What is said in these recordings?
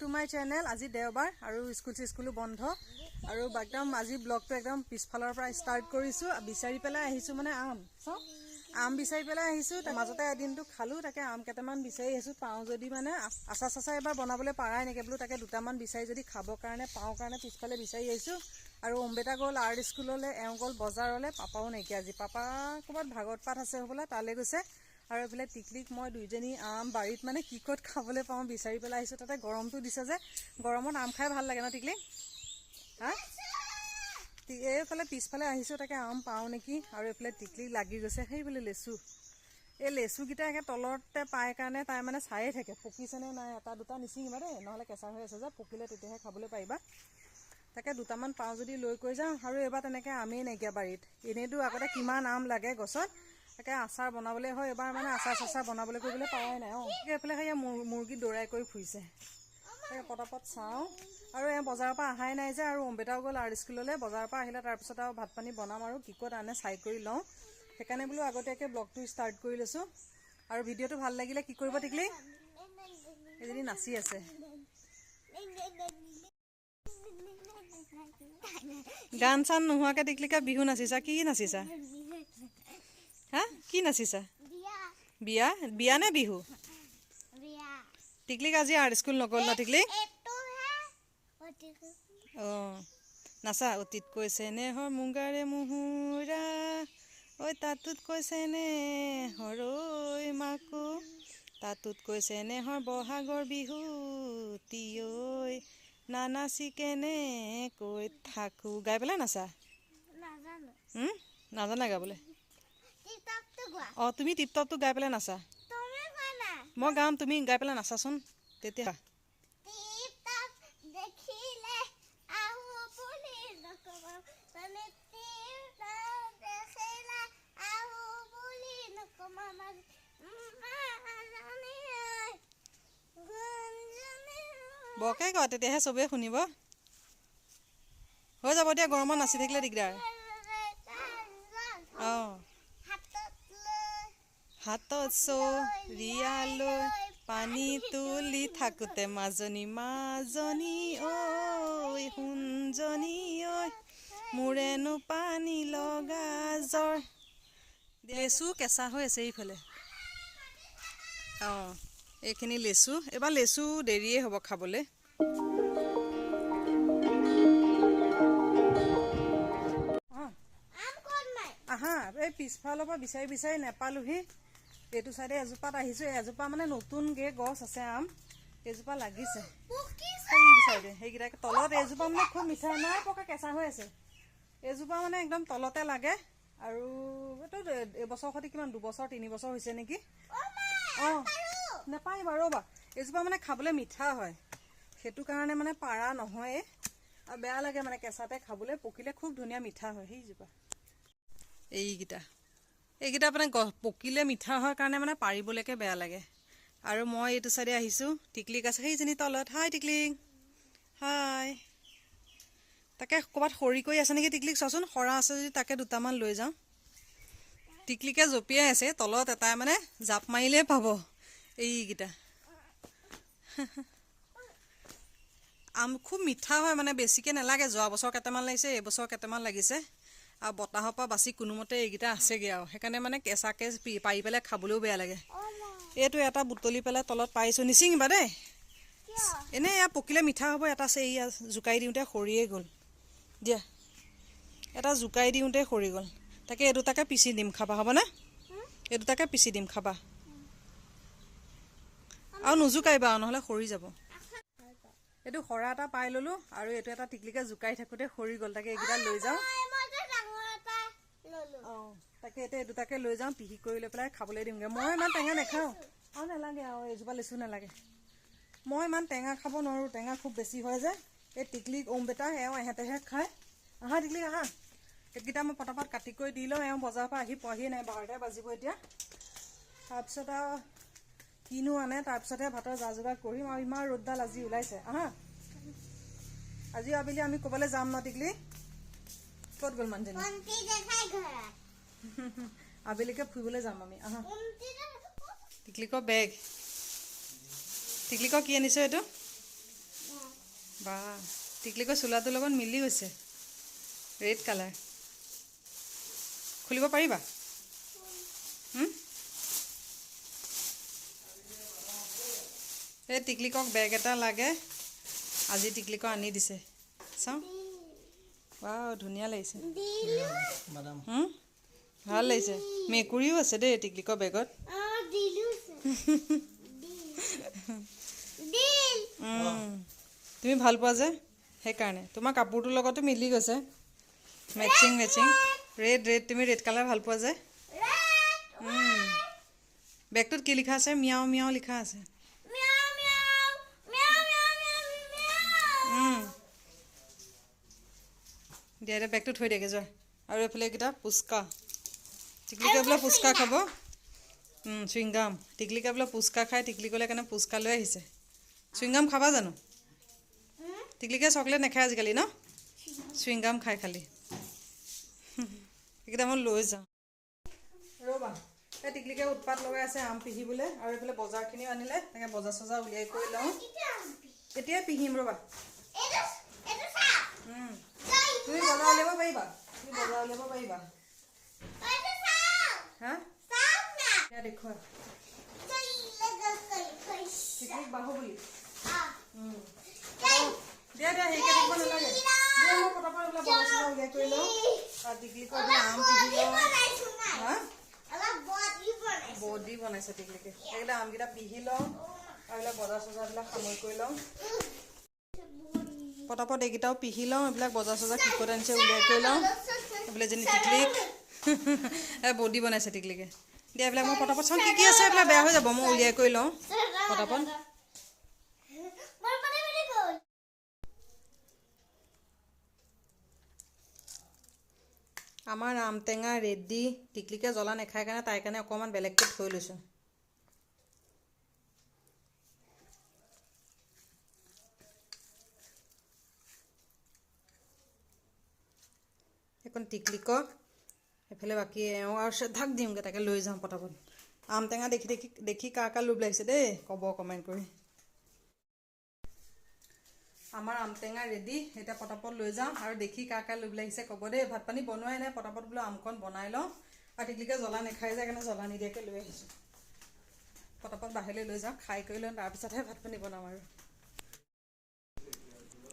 To my channel আজি দেওবাৰ আৰু স্কুল চিস্কুলো বন্ধ। আৰু একদম আজি ব্লগটো একদম পিছফালৰ পৰা ষ্টাৰ্ট কৰিছোঁ বিচাৰি পেলাই আহিছোঁ মানে আম। চাওঁ আম বিচাৰি পেলাই আহিছোঁ তাৰ মাজতে এদিনটো খালোঁ তাকে আম কেইটামান বিচাৰি আহিছোঁ পাওঁ যদি মানে আচাৰ চাচাৰ এবাৰ বনাবলৈ পাৰাই নেকি বোলো তাকে দুটামান বিচাৰি যদি খাবৰ কাৰণে পাওঁ কাৰণে পিছফালে বিচাৰি আহিছোঁ। আৰু অম্বেতা গ'ল আৰ্ট স্কুললৈ এওঁ গ'ল বজাৰলৈ পাপাও নাইকিয়া আজি পাপা ক'ৰবাত ভাগৱত পাঠ আছে হ'বলা তালৈ গৈছে। আৰু এইফালে টিকলিক মই দুইজনী আম বাৰীত মানে কি ক'ত খাবলৈ পাওঁ বিচাৰি পেলাই আহিছোঁ। তাতে গৰমটো দিছে যে গৰমত আম খাই ভাল লাগে ন টিকলি হা? এইফালে পিছফালে আহিছোঁ তাকে আম পাওঁ নেকি? আৰু এইফালে টিকলি লাগি গৈছে সেইফালে লেচু। এই লেচুকেইটা একে তলতে পাই কাৰণে তাই মানে চায়ে থাকে পকিছেনে নাই এটা দুটা নিচিঙিবা দেই নহ'লে কেঁচা হৈ আছে যে পকিলে তেতিয়াহে খাবলৈ পাৰিবা। তাকে দুটামান পাওঁ যদি লৈ কৈ যাওঁ আৰু এইবাৰ তেনেকৈ আমেই নাইকিয়া বাৰীত। এনেইতো আগতে কিমান আম লাগে গছত তাকে আচাৰ বনাবলৈ হয় এইবাৰ মানে আচাৰ চাচাৰ বনাবলৈ কৰিবলৈ পাৰাই নাই অঁ। এইফালে সেয়া মুৰ- মুৰ্গী দৌৰাই কৰি ফুৰিছে। তাকে পটাপট চাওঁ। আৰু এই বজাৰৰ পৰা অহাই নাই যে আৰু অম্বেতাও গ'ল আৰ্ট স্কুললৈ। বজাৰৰ পৰা আহিলে তাৰপিছত আৰু ভাত পানী বনাম আৰু কি ক'ত আনে চাই কৰি লওঁ। সেইকাৰণে বোলো আগতীয়াকৈ ব্লগটো ষ্টাৰ্ট কৰি লৈছোঁ। আৰু ভিডিঅ'টো ভাল লাগিলে কি কৰিব টিকলি? এজনী নাচি আছে। গান চান নোহোৱাকৈ টিকলিকা বিহু নাচিছা কি নাচিছা? হা? কি নাচিছা? বিয়া। বিয়া? নে বিহু? টিকলিক আজি আৰ্ট স্কুল নগ'ল ন টিকলি অঁ নাচা অতীত কৈছে নে হৰ মুগাৰে মুহুৰা? ঐ তাতোত কৈছে নে হৰৈ মাকো? তাতোত কৈছে নে হৰ বহাগৰ বিহু? ঐ নানাচি কেনে কৈ থাকোঁ। গাই পেলাই নাচা? নাজানা গাবলৈ? অঁ তুমি টিপটপটো গাই পেলাই নাচা। মই গাম তুমি গাই পেলাই নাচাচোন তেতিয়া। বৰকে ক তেতিয়াহে চবেই শুনিব। হৈ যাব দিয়া গৰমত নাচি থাকিলে দিগদাৰ। অঁ। হাতত চৰিয়ালৈ পানী তুলি থাকোঁতে মাজনী মাজনী ঐ সোণজনী ঐ মোৰেনো পানী লগা জ্বৰ। লেচু কেঁচা হৈ আছে এইফালে। অঁ এইখিনি লেচু। এইবাৰ লেচু দেৰিয়ে হ'ব খাবলৈ। আহা এই পিছফালৰ পৰা বিচাৰি বিচাৰি নেপালোহি। এইটো চাইডে এজোপাত আহিছোঁ এজোপা মানে নতুনকৈ গছ আছে আম এইজোপা লাগিছে। চাইডে সেইকেইটা তলত এইজোপা মানে খুব মিঠা নাই পকা কেঁচা হৈ আছে। এইজোপা মানে একদম তলতে লাগে আৰু এইটো এইবছৰ সৈতে কিমান দুবছৰ তিনি বছৰ হৈছে নেকি? অঁ নেপাৰিবা ৰ'বা। এইজোপা মানে খাবলৈ মিঠা হয়। সেইটো কাৰণে মানে পাৰা নহয়ে আৰু বেয়া লাগে মানে কেঁচাতে খাবলৈ পকিলে খুব ধুনীয়া মিঠা হয় সেইজোপা। এইকেইটা। এইকেইটা মানে পকিলে মিঠা হয় কাৰণে মানে পাৰিবলৈকে বেয়া লাগে। আৰু মই এইটো চাইডে আহিছোঁ। টিকলিক আছে। সেইজনী তলত। হাই টিকলিক। হাই তাকে ক'ৰবাত সৰি কৰি আছে নেকি টিকলিক? চোৱাচোন সৰা আছে যদি তাকে দুটামান লৈ যাওঁ। টিকলিকে জঁপিয়াই আছে। তলত এটাই মানে জাপ মাৰিলেই পাব এইকেইটা। আম খুব মিঠা হয় মানে বেছিকৈ নালাগে। যোৱা বছৰ কেইটামান লাগিছে এইবছৰ কেইটামান লাগিছে। আৰু বতাহৰ পৰা বাচি কোনোমতে এইকেইটা আছেগৈ আৰু। সেইকাৰণে মানে কেঁচাকৈ পাৰি পেলাই খাবলৈও বেয়া লাগে। এইটো এটা বুটলি পেলাই তলত পাৰিছোঁ। নিচিঙিবা দেই। এনেই এয়া পকিলে মিঠা হ'ব এটা আছে এয়া জোকাৰি দিওঁতে সৰিয়ে গ'ল। দিয়া। এটা জোকাৰি দিওঁতে সৰি গ'ল। তাকে এই দুটাকে পিচি দিম। খাবা হ'বনে? এই দুটাকে পিচি দিম। খাবা। আৰু নোজোকাৰিবা আৰু নহ'লে সৰি যাব। এইটো সৰা এটা পাই ল'লোঁ আৰু এইটো এটা টিকলিকে জোকাৰি থাকোঁতে সৰি গ'ল। তাকে এইকেইটা লৈ যাওঁ। অঁ তাকে এতিয়া দুটাকে লৈ যাওঁ পিহি কৰি লৈ পেলাই খাবলৈ দিমগৈ। মই ইমান টেঙা নাখাওঁ। আৰু নালাগে আৰু এজোপা লেচু নালাগে। মই ইমান টেঙা খাব নোৱাৰোঁ টেঙা খুব বেছি হয় যে। এই টিকলিক ওমবেটা এওঁ এহেঁতেহে খায়। আহা টিকলিক আহা। এইকেইটা মই পটাপট কাটি কৰি দি লওঁ এওঁ বজাৰৰ পৰা আহি পোৱাহিয়ে নাই বাৰটাই বাজিব এতিয়া। তাৰপিছত আৰু কিনো আনে তাৰপিছতহে ভাতৰ যা যোগাৰ কৰিম আৰু ইমান ৰ'দডাল আজি ওলাইছে। আহা। আজি আবেলি আমি ক'ৰবালৈ যাম ন টিকলি ক'ত গ'ল মানুহজনী আবেলিকে ফুৰিবলৈ যাম আমি আহা। টিকলিকৰ বেগ। টিকলিকৰ কি আনিছ এইটো? বা টিকলিকৰ চোলাটোৰ লগত মিলি গৈছে ৰেড কালাৰ। খুলিব পাৰিবা? এই টিকলিকক বেগ এটা লাগে। আজি টিকলিকক আনি দিছে। চাওঁ। বা ধুনীয়া লাগিছে? ভাল লাগিছে। মেকুৰীও আছে দেই টিকলিকৰ বেগত। তুমি ভাল পোৱা যে? সেইকাৰণে। তোমাৰ কাপোৰটোৰ লগতো মিলি গৈছে। মেচিং মেচিং ৰেড ৰেড তুমি ৰেড কালাৰ ভাল পোৱা যে। বেগটোত কি লিখা আছে? মিয়াও মিয়াও লিখা আছে। দিয়া এতিয়া বেগটো থৈ দিয়াগে যোৱা আৰু এইফালে এইকেইটা পুচকা। টিকলিকে বোলে পুচকা খাব। চুইংগাম। টিকলিকে বোলে পুচকা খাই টিকলিকলৈ কাৰণে পুচকা লৈ আহিছে। চুইংগাম খাবা জানো? টিকলিকে চকলেট নাখায় আজিকালি ন? চুইংগাম খাই খালি। এইকেইটা মই লৈ যাওঁ ৰ'বা এই টিকলিকে উৎপাত লগাই আছে আম পিহিবলৈ। আৰু এইফালে বজাৰখিনিও আনিলে। তাকে বজাৰ চজাৰ উলিয়াই কৰি লওঁ। এতিয়াই পিহিম ৰ'বা। তুমি বজাৰ উলিয়াব পাৰিবা তুমি বজাৰ উলিয়াব পাৰিবা এইটো চাহ হা? চাহ না এতিয়া দেখুৱা তই লগা কই কই টিকলিক বাহু বুলি আ উম। তই দিয়া দিয়া হেৰিকে থাকিব নালাগে। দিয়া মই পটাপট এইবিলাক বজাৰ চজাৰ উলিয়াই কৰি লওঁ। আৰু টিকলিকৰ এইফালে আম পিহি লওঁ বনাইছো না হা? অলপ বডি বনাইছো বডি বনাইছে টিকলিকে এইকেইটা আমকেইটা পিহি লওঁ। আৰু এইবিলাক বজাৰ চজাৰবিলাক সামৰি কৰি লওঁ। পটাপট এইকেইটাও পিহি লওঁ, এইবিলাক বজাৰ চজাৰ কি ক'ত আনিছে উলিয়াই কৰি লওঁ। এইফালে যেনি টিকলিক বডি বনাইছে টিকলিকে দিয়া, এইবিলাক মই পটাপট চাওঁ, কি কি আছে, এইবিলাক বেয়া হৈ যাব, মই উলিয়াই কৰি লওঁ। পটাপট। আমাৰ আম টেঙা ৰেডি টিকলিকে জ্বলা নাখায় কাৰণে তাইৰ কাৰণে অকণমান বেলেগকৈ থৈ লৈছোঁ। সেইকণ টিকলিকক এইফালে বাকী এওঁ আৰু শ্ৰদ্ধাক দিওঁগৈ তাকে লৈ যাওঁ পটাপট। আম টেঙা দেখি দেখি দেখি কাৰ কাৰ লোভ লাগিছে দেই ক'ব কমেণ্ট কৰি। আমাৰ আম টেঙা ৰেডি এতিয়া পটাপট লৈ যাওঁ আৰু দেখি কাৰ কাৰ লোভ লাগিছে ক'ব দেই। ভাত পানী বনোৱাই নাই পটাপট বোলো আমকণ বনাই লওঁ। আৰু টিকলিকে জ্বলা নাখাই যায় কাৰণে জ্বলা নিদিয়াকৈ লৈ আহিছোঁ। পটাপট বাহিৰলৈ লৈ যাওঁ খাই কৰি লওঁ তাৰপিছতহে ভাত পানী বনাম আৰু।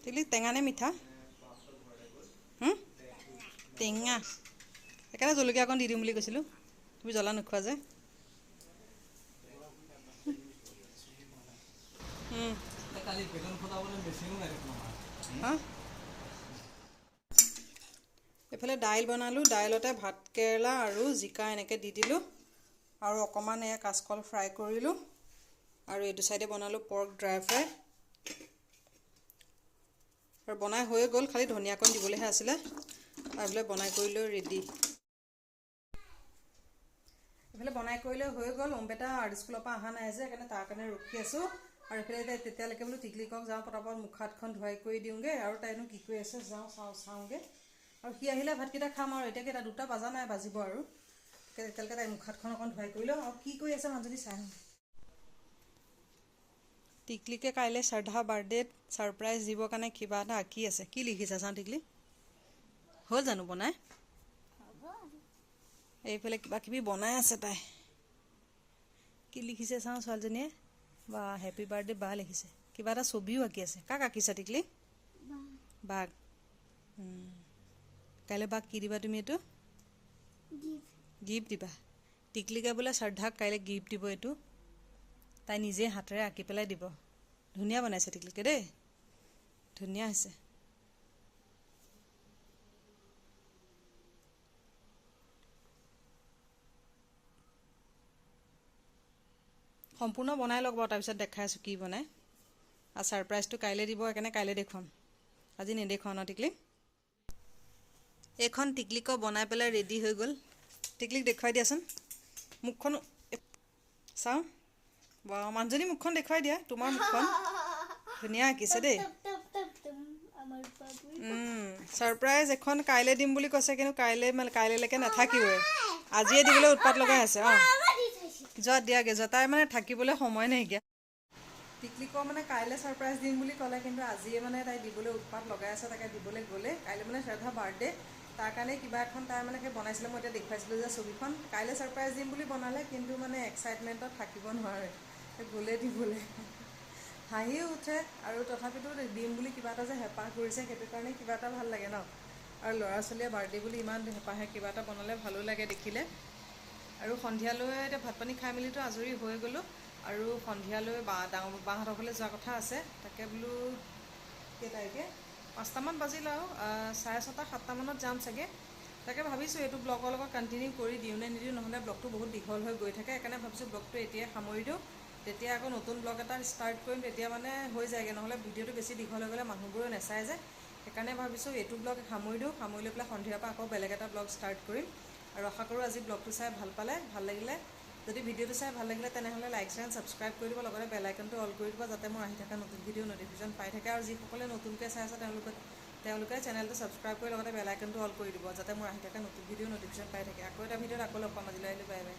টিকলি টেঙা নে মিঠা? টেঙা। সেইকাৰণে জলকীয়া অকণ দি দিম বুলি কৈছিলোঁ। তুমি জ্বলা নোখোৱা যে। এইফালে দাইল বনালোঁ। দাইলতে ভাত কেৰেলা আৰু জিকা এনেকৈ দি দিলোঁ। আৰু অকণমান এয়া কাচকল ফ্ৰাই কৰিলোঁ। আৰু এইটো চাইডে বনালোঁ পৰ্ক ড্ৰাই ফ্ৰাই। আৰু বনাই হৈ গ'ল। খালি ধনিয়াকণ দিবলৈহে আছিলে। এইফালে বনাই কৰি লৈ ৰেডি এইফালে বনাই কৰি লৈ হৈ গ'ল। ওমপেটা আৰ্ট স্কুলৰ পৰা অহা নাই যে সেইকাৰণে তাৰ কাৰণে ৰখি আছোঁ। আৰু এইফালে এতিয়া তেতিয়ালৈকে বোলো টিকলিকক যাওঁ পটাপট মুখ হাতখন ধুৱাই কৰি দিওঁগৈ। আৰু তাইনো কি কৰি আছে যাওঁ চাওঁ চাওঁগৈ। আৰু সি আহিলে ভাতকেইটা খাম আৰু। এতিয়া কেইটা দুটা বাজা নাই বাজিব আৰু। তেতিয়ালৈকে তাই মুখ হাতখন অকণ ধুৱাই কৰি লওঁ। আৰু কি কৰি আছে মানুহজনী চাই আহোঁ টিকলিকে কাইলৈ শ্ৰদ্ধা বাৰ্থডেত ছাৰপ্ৰাইজ দিবৰ কাৰণে কিবা এটা আঁকি আছে। কি লিখিছা চাওঁ টিকলি? হ'ল জানো বনাই? এইফালে কিবা কিবি বনাই আছে তাই। কি লিখিছে চাওঁ ছোৱালীজনীয়ে? বা হেপী বাৰ্থডে বা লিখিছে। কিবা এটা ছবিও আঁকি আছে। কাক আঁকিছা টিকলি? বাঘ। কাইলৈ বাঘ কি দিবা তুমি এইটো? গিফ্ট দিবা। টিকলিকে বোলে শ্ৰদ্ধাক কাইলৈ গিফ্ট দিব এইটো। তাই নিজে হাতেৰে আঁকি পেলাই দিব। ধুনীয়া বনাইছে টিকলিকে দেই। ধুনীয়া হৈছে। সম্পূৰ্ণ বনাই লওক বাৰু তাৰপিছত দেখাই আছোঁ কি বনাই। আৰু ছাৰপ্ৰাইজটো কাইলৈ দিব সেইকাৰণে কাইলৈ দেখুৱাম। আজি নেদেখুৱাওঁ ন টিকলি? এইখন টিকলিক বনাই পেলাই ৰেডি হৈ গ'ল। টিকলিক দেখুৱাই দিয়াচোন। মুখখন চাওঁ। মানুহজনী মুখখন দেখুৱাই দিয়া তোমাৰ মুখখন। ধুনীয়া আঁকিছে দেই। ছাৰপ্ৰাইজ এখন কাইলৈ দিম বুলি কৈছে কিন্তু কাইলৈ মানে কাইলৈলৈকে নাথাকিবই। আজিয়ে দিবলৈ উৎপাত লগাই আছে অঁ। যোৱা দিয়াগে যোৱা। তাই মানে থাকিবলৈ সময় নাইকিয়া। টিকলিকৰ মানে কাইলৈ ছাৰপ্ৰাইজ দিম বুলি ক'লে কিন্তু আজিয়ে মানে তাই দিবলৈ উৎপাত লগাই আছে তাকে দিবলৈ গ'লে। কাইলৈ মানে শ্ৰদ্ধা বাৰ্থডে তাৰ কাৰণে কিবা এখন তাই মানে সেই বনাইছিলে মই এতিয়া দেখুৱাইছিলোঁ যে ছবিখন। কাইলৈ ছাৰপ্ৰাইজ দিম বুলি বনালে কিন্তু মানে এক্সাইটমেণ্টত থাকিব নোৱাৰে। গ'লে দিবলৈ। হাঁহিও উঠে আৰু তথাপিতো দিম বুলি কিবা এটা যে হেঁপাহ কৰিছে সেইটো কাৰণে কিবা এটা ভাল লাগে ন। আৰু ল'ৰা ছোৱালীয়ে বাৰ্থডে বুলি ইমান হেঁপাহে কিবা এটা বনালে ভালো লাগে দেখিলে। আৰু সন্ধিয়ালৈ এতিয়া ভাত পানী খাই মেলিতো আজৰি হৈ গ'লোঁ। আৰু সন্ধিয়ালৈ বা ডাঙৰ বাহঁতৰ ঘৰলৈ যোৱা কথা আছে। তাকে বোলো কেইটাইকে? পাঁচটামান বাজিল আৰু চাৰে ছটা সাতটামানত যাম চাগে। তাকে ভাবিছোঁ এইটো ব্লগৰ লগত কণ্টিনিউ কৰি দিওঁ নে নিদিওঁ নহ'লে ব্লগটো বহুত দীঘল হৈ গৈ থাকে। সেইকাৰণে ভাবিছোঁ ব্লগটো এতিয়াই সামৰি দিওঁ। তেতিয়া আকৌ নতুন ব্লগ এটা ষ্টাৰ্ট কৰিম তেতিয়া মানে হৈ যায়গৈ। নহ'লে ভিডিঅ'টো বেছি দীঘল হৈ গ'লে মানুহবোৰেও নাচায় যে। সেইকাৰণে ভাবিছোঁ এইটো ব্লগ সামৰি দিওঁ সামৰি লৈ পেলাই সন্ধিয়াৰ পৰা আকৌ বেলেগ এটা ব্লগ ষ্টাৰ্ট কৰিম। আৰু আশা কৰোঁ আজি ব্লগটো চাই ভাল পালে ভাল লাগিলে। যদি ভিডিঅ'টো চাই ভাল লাগিলে তেনেহ'লে লাইক চেণ্ড ছাবস্ক্ৰাইব কৰি দিব লগতে বেল আইকনটো অল কৰি দিব যাতে মোৰ আহি থকা নতুন ভিডিঅ' ন'টিফিকেশ্যন পাই থাকে। আৰু যিসকলে নতুনকৈ চাই আছে তেওঁলোকে তেওঁলোকে চেনেলটো ছাবস্ক্ৰাইব কৰি লগতে বেল আইকনটো অল কৰি দিব যাতে মোৰ আহি থকা নতুন ভিডিঅ' ন'টিফিকেশ্যন পাই থাকে। আকৌ এটা ভিডিঅ'ত আকৌ লগ পাম আজিলৈ আহিলোঁ বাই বাই